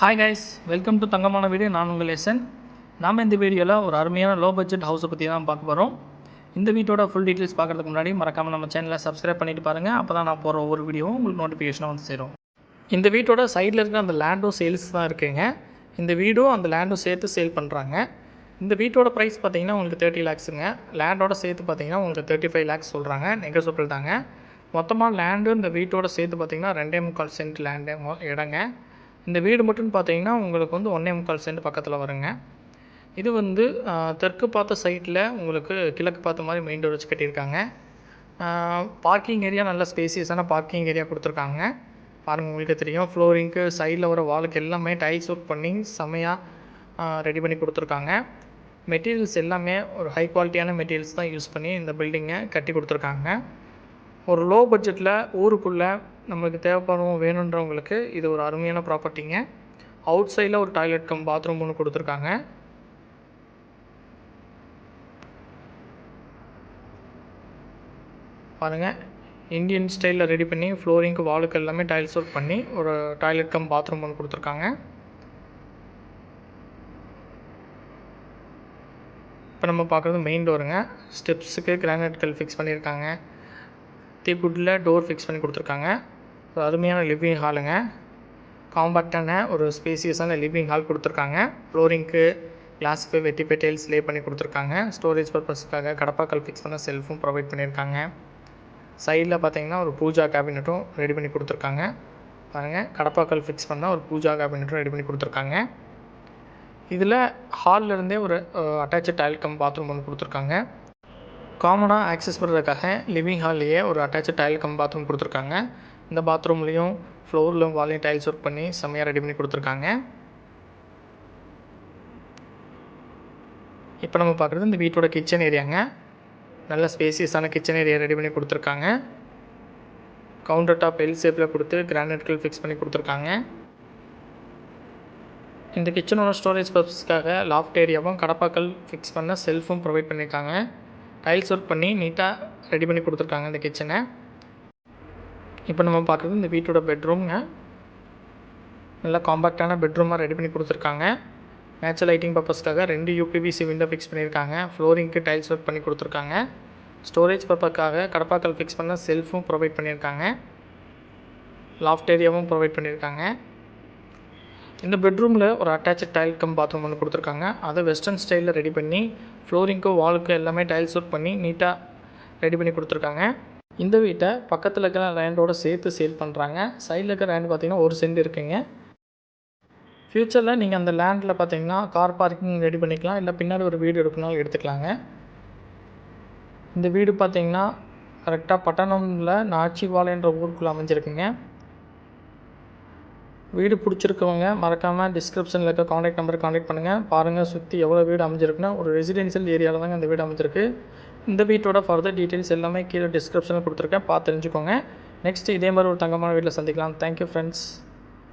Hi guys welcome to தங்கமான video நான் உங்கள் எஸ்என். நாம் இந்த வீடியோவில் ஒரு அருமையான லோ பட்ஜெட் ஹவுஸை பற்றி தான் பார்க்க போகிறோம் இந்த வீட்டோட ஃபுல் டீட்டெயில்ஸ் பார்க்குறதுக்கு முன்னாடி மறக்காமல் நம்ம சேனலை சப்ஸ்கிரைப் பண்ணிட்டு பாருங்கள் அப்போ தான் நான் போகிற ஒவ்வொரு வீடியோவும் உங்களுக்கு நோட்டிஃபிகேஷனாக வந்து சேரும். இந்த வீட்டோட சைடில் இருக்கிற அந்த லேண்டும் சேல்ஸ் தான் இருக்குங்க. இந்த வீடும் அந்த லேண்டும் சேர்த்து சேல் பண்ணுறாங்க இந்த வீட்டோட ப்ரைஸ் பார்த்தீங்கன்னா உங்களுக்கு தேர்ட்டி லேக்ஸுங்க லேண்டோட சேர்த்து பார்த்தீங்கன்னா உங்களுக்கு தேர்ட்டி ஃபைவ் லேக்ஸ் சொல்கிறாங்க நெகோசியபிள் தாங்க. மொத்தமாக லேண்டு இந்த வீட்டோட சேர்த்து பார்த்தீங்கன்னா ரெண்டே முக்கால் சென்ட் லேண்டு இடங்க இந்த வீடு மட்டும் பார்த்தீங்கன்னா உங்களுக்கு வந்து ஒன்றே முக்கால் சென்ட் பக்கத்தில் வருங்க. இது வந்து தெற்கு பார்த்த சைட்டில் உங்களுக்கு கிழக்கு பார்த்த மாதிரி மெயின் டோர் வச்சு கட்டியிருக்காங்க. பார்க்கிங் ஏரியா நல்ல ஸ்பேசியஸான பார்க்கிங் ஏரியா கொடுத்துருக்காங்க. பாருங்கள் உங்களுக்கு தெரியும். ஃப்ளோரிங்க்கு சைடில் வர வாலுக்கு எல்லாமே டைல்ஸ் ஒர்க் பண்ணி செமையாக ரெடி பண்ணி கொடுத்துருக்காங்க. மெட்டீரியல்ஸ் எல்லாமே ஒரு ஹை குவாலிட்டியான மெட்டீரியல்ஸ் தான் யூஸ் பண்ணி இந்த பில்டிங்கை கட்டி கொடுத்துருக்காங்க. ஒரு லோ பட்ஜெட்டில் ஊருக்குள்ளே நம்மளுக்கு தேவைப்படும் வேணுன்றவங்களுக்கு இது ஒரு அருமையான ப்ராப்பர்ட்டிங்க அவுட் சைடில் ஒரு டாய்லெட் கம் பாத்ரூம் ஒன்று கொடுத்துருக்காங்க. பாருங்கள் இந்தியன் ஸ்டைலில் ரெடி பண்ணி ஃப்ளோரிங்க்கு வாலுக்கு எல்லாமே டைல்ஸ் ஒர்க் பண்ணி ஒரு டாய்லெட் கம் பாத்ரூம் ஒன்று கொடுத்துருக்காங்க. இப்போ நம்ம பார்க்குறது மெயின் டோருங்க ஸ்டெப்ஸுக்கு கிரானைட் கல் ஃபிக்ஸ் பண்ணியிருக்காங்க தீக்குட்டில் டோர் ஃபிக்ஸ் பண்ணி கொடுத்துருக்காங்க. ஸோ அருமையான லிவிங் ஹாலுங்க காம்பாக்டான ஒரு ஸ்பேசியஸான லிவிங் ஹால் கொடுத்துருக்காங்க. ஃப்ளோரிங்க்கு கிளாஸுக்கு வெட்டி டைல்ஸ் லே பண்ணி கொடுத்துருக்காங்க. ஸ்டோரேஜ் பர்பஸ்க்காக கடப்பாக்கல் ஃபிக்ஸ் பண்ண செல்ஃபும் ப்ரொவைட் பண்ணியிருக்காங்க சைடில் பார்த்தீங்கன்னா ஒரு பூஜா கேபினட்டும் ரெடி பண்ணி கொடுத்துருக்காங்க. பாருங்கள் கடப்பாக்கல் ஃபிக்ஸ் பண்ணால் ஒரு பூஜா கேபினட்டும் ரெடி பண்ணி கொடுத்துருக்காங்க. இதில் ஹாலில் இருந்தே ஒரு அட்டாச்சு டைல் கம் பாத்ரூம் ஒன்று கொடுத்துருக்காங்க. காமனாக ஆக்சஸ் பண்ணுறதுக்காக லிவிங் ஹால்லையே ஒரு அட்டாச்சு டைல் கம் பாத்ரூம் கொடுத்துருக்காங்க. இந்த பாத்ரூம்லேயும் ஃப்ளோரில் வாலையும் டைல்ஸ் ஒர்க் பண்ணி செம்மையாக ரெடி பண்ணி கொடுத்துருக்காங்க. இப்போ நம்ம பார்க்குறது இந்த வீட்டோட கிச்சன் ஏரியாங்க நல்ல ஸ்பேசியஸான கிச்சன் ஏரியா ரெடி பண்ணி கொடுத்துருக்காங்க. கவுண்டர் டாப் எல் ஷேப்பில் கொடுத்து கிரானைட்கள் ஃபிக்ஸ் பண்ணி கொடுத்துருக்காங்க. இந்த கிச்சனோட ஸ்டோரேஜ் பர்பஸ்க்காக லாஃப்ட் ஏரியாவும் கடப்பாக்கள் ஃபிக்ஸ் பண்ண செல்ஃபும் ப்ரொவைட் பண்ணியிருக்காங்க டைல்ஸ் ஒர்க் பண்ணி நீட்டாக ரெடி பண்ணி கொடுத்துருக்காங்க இந்த கிச்சனை இப்போ நம்ம பார்க்குறது இந்த வீட்டோட பெட்ரூம்ங்க நல்லா காம்பாக்டான பெட்ரூமாக ரெடி பண்ணி கொடுத்துருக்காங்க. நேச்சுரல் லைட்டிங் பர்பஸ்க்காக ரெண்டு யூபிபிசி விண்டோ ஃபிக்ஸ் பண்ணியிருக்காங்க. ஃப்ளோரிங்க்கு டைல்ஸ் ஒர்க் பண்ணி கொடுத்துருக்காங்க. ஸ்டோரேஜ் பர்பஸ்க்காக கடப்பாக்கல் ஃபிக்ஸ் பண்ண செல்ஃபும் ப்ரொவைட் பண்ணியிருக்காங்க. லாஃப்ட் ஏரியாவும் ப்ரொவைட் பண்ணியிருக்காங்க. இந்த பெட்ரூமில் ஒரு அட்டாச்சு டைல் கம் பாத்ரூம் ஒன்று கொடுத்துருக்காங்க. அதை வெஸ்டர்ன் ஸ்டைலில் ரெடி பண்ணி ஃப்ளோரிங்க்கும் வாலுக்கும் எல்லாமே டைல்ஸ் ஒர்க் பண்ணி நீட்டாக ரெடி பண்ணி கொடுத்துருக்காங்க. இந்த வீட்டை பக்கத்தில் இருக்கிற லேண்டோட சேர்த்து சேல் பண்ணுறாங்க சைடில் இருக்கிற லேண்ட் பார்த்தீங்கன்னா ஒரு சென்ட் இருக்குங்க. ஃப்யூச்சரில் நீங்கள் அந்த லேண்டில் பார்த்தீங்கன்னா கார் பார்க்கிங் ரெடி பண்ணிக்கலாம். இல்லை பின்னாடி ஒரு வீடு எடுக்கணும்னாலும் எடுத்துக்கலாங்க. இந்த வீடு பார்த்தீங்கன்னா கரெக்டாக பட்டணமில் நாச்சிவாலைன்ற ஊருக்குள்ளே அமைஞ்சிருக்குங்க. வீடு பிடிச்சிருக்கவங்க மறக்காமல் டிஸ்கிரிப்ஷனில் இருக்க காண்டாக்ட் நம்பருக்கு காண்டாக்ட் பண்ணுங்கள் பாருங்கள் சுற்றி எவ்வளோ வீடு அமைஞ்சிருக்குன்னா ஒரு ரெசிடென்ஷியல் ஏரியாவில் தாங்க இந்த வீடு அமைஞ்சிருக்கு. இந்த வீட்டோட ஃபர்தர் டீட்டெயில்ஸ் எல்லாமே கீழே டிஸ்கிரிப்ஷனில் கொடுத்துருக்கேன். பார்த்து தெரிஞ்சுக்கோங்க. நெக்ஸ்ட் இதே மாதிரி ஒரு தங்கமான வீட்டில் சந்திக்கலாம். Thank you friends